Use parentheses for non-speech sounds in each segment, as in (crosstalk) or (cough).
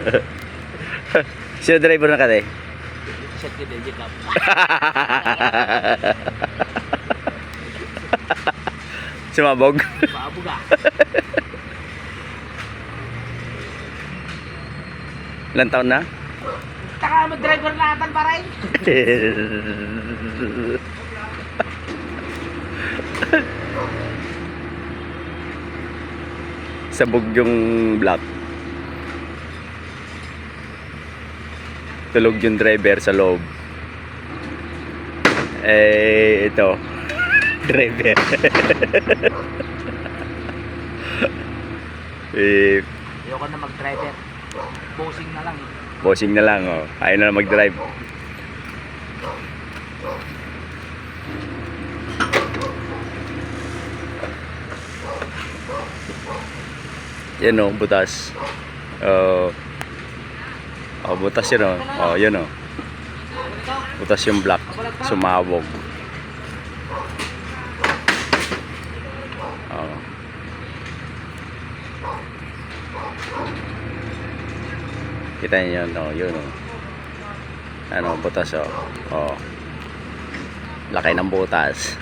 (laughs) Sino driver na kate? Shit ka din, Jacob. Sumabog. Baabo ka. (laughs) Ilan taon na? Taka mo driver natin pa rin. (laughs) Sabog yung block. Tulog yung driver sa loob. Eh, ito. (laughs) Driver. (laughs) eh, Ayoko na mag-driver. Bossing na lang eh. bossing na lang, oh. Ayaw na lang mag-drive. Yan oh, butas. Oh. oh, butas yun oh. Oh, yun oh. Butas yung black. Sumabog. Oh. Kita niyo yun, oh, yun oh. Ano, butas oh. Oh. Laki ng butas.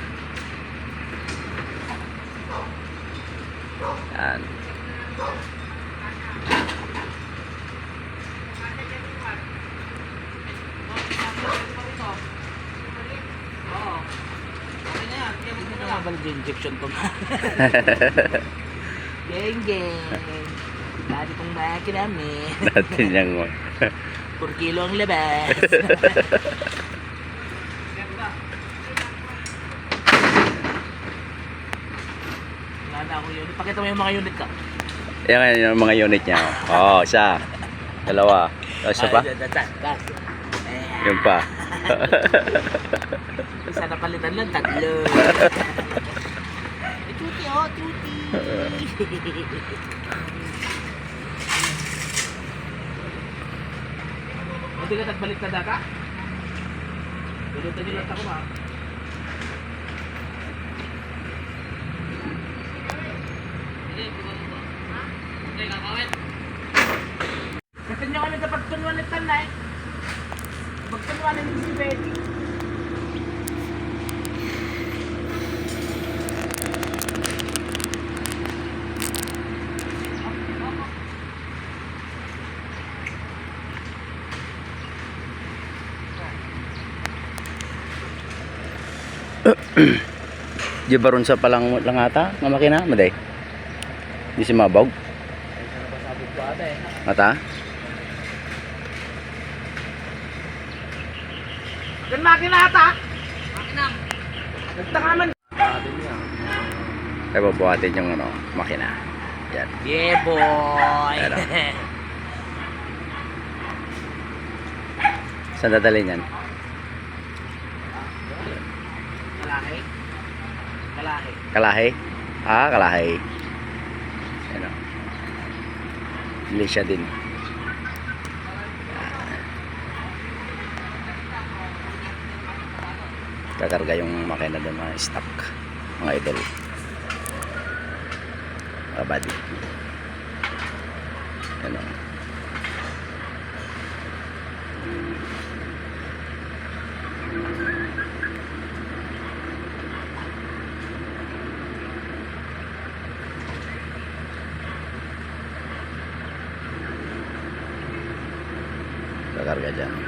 Yan. Hindi na balik yung injection ko. (laughs) Geng, geng. Dati pong makina namin. Natin (laughs) yung 4 kilo ang labas. (laughs) Wala na ako yun. Pakita mo yung mga unit ka. Yan yung mga unit niya. oh. Oo, isa. Dalawa. O, isa pa? Ah, that- that- that. Eh, Yun pa. (laughs) Isa na palitan lang, tatlo. (laughs) Eh, Tuti, oh, tuti. (laughs) Buti ka nagbalik na data? Dulutan nyo lang ako ba? Kasi nyo kami dapat tunwalitan na eh. Magtunwalan yung si Betty. Di ba ron sa palang langata? Nga makina? Maday? Di si mabog? Mata? Yan makina ata! Makina! Nagtaka man! Kaya babuhatin yung ano, makina. Yan. Yeah boy! Ano? (laughs) Saan dadalhin yan? Kalaki? Kalaki. Kalahi? Ah, kalahi. Ano? Malaysia din. Kakarga yung makina doon mga stock. Mga idol. Mga buddy. Ano? Kakarga dyan.